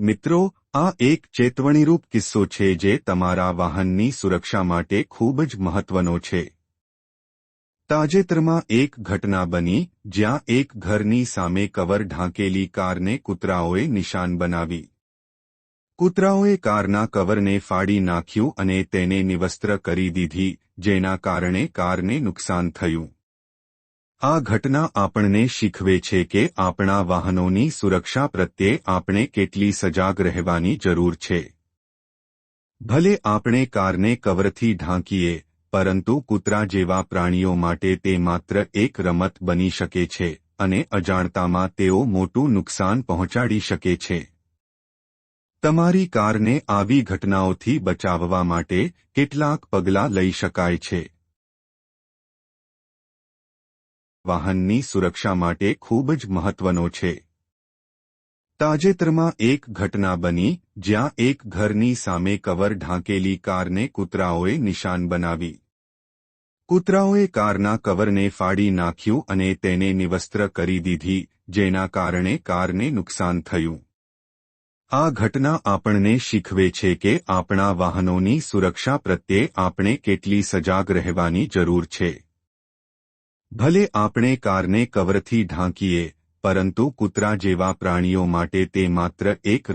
મિત્રો, આ એક ચેતવણીરૂપ કિસ્સો છે જે તમારા વાહનની સુરક્ષા માટે ખૂબ જ મહત્વનો છે. તાજેતરમાં એક ઘટના બની, જ્યાં એક ઘરની સામે કવર ઢાંકેલી કારને કૂતરાઓએ નિશાન બનાવી. કૂતરાઓએ કારના કવરને ફાડી નાખ્યું અને તેને નિવસ્ત્ર કરી દીધી, જેના કારણે કારને નુકસાન થયું. આ ઘટના આપણને શીખવે છે કે આપણા વાહનોની સુરક્ષા પ્રત્યે આપણે કેટલી સજાગ રહેવાની જરૂર છે. ભલે આપણે કારને કવરથી ઢાંકીએ, પરંતુ કૂતરા જેવા પ્રાણીઓ માટે તે માત્ર એક રમત બની શકે છે અને અજાણતામાં તેઓ મોટું નુકસાન પહોંચાડી શકે છે. તમારી કારને આવી ઘટનાઓથી બચાવવા માટે કેટલાક પગલાં લઈ શકાય છે. વાહનની સુરક્ષા માટે ખૂબ જ મહત્વનો છે. તાજેતરમાં એક ઘટના બની, જ્યાં એક ઘરની સામે કવર ઢાંકેલી કારને કૂતરાઓએ નિશાન બનાવી. કૂતરાઓએ કારના કવરને ફાડી નાખ્યું અને તેને નિવસ્ત્ર કરી દીધી, જેના કારણે કારને નુકસાન થયું. આ ઘટના આપણને શીખવે છે કે આપણા વાહનોની સુરક્ષા પ્રત્યે આપણે કેટલી સજાગ રહેવાની જરૂર છે. ભલે આપણે કારને કવરથી ઢાંકીએ પરંતુ કૂતરા જેવા પ્રાણીઓ માટે તે માત્ર એક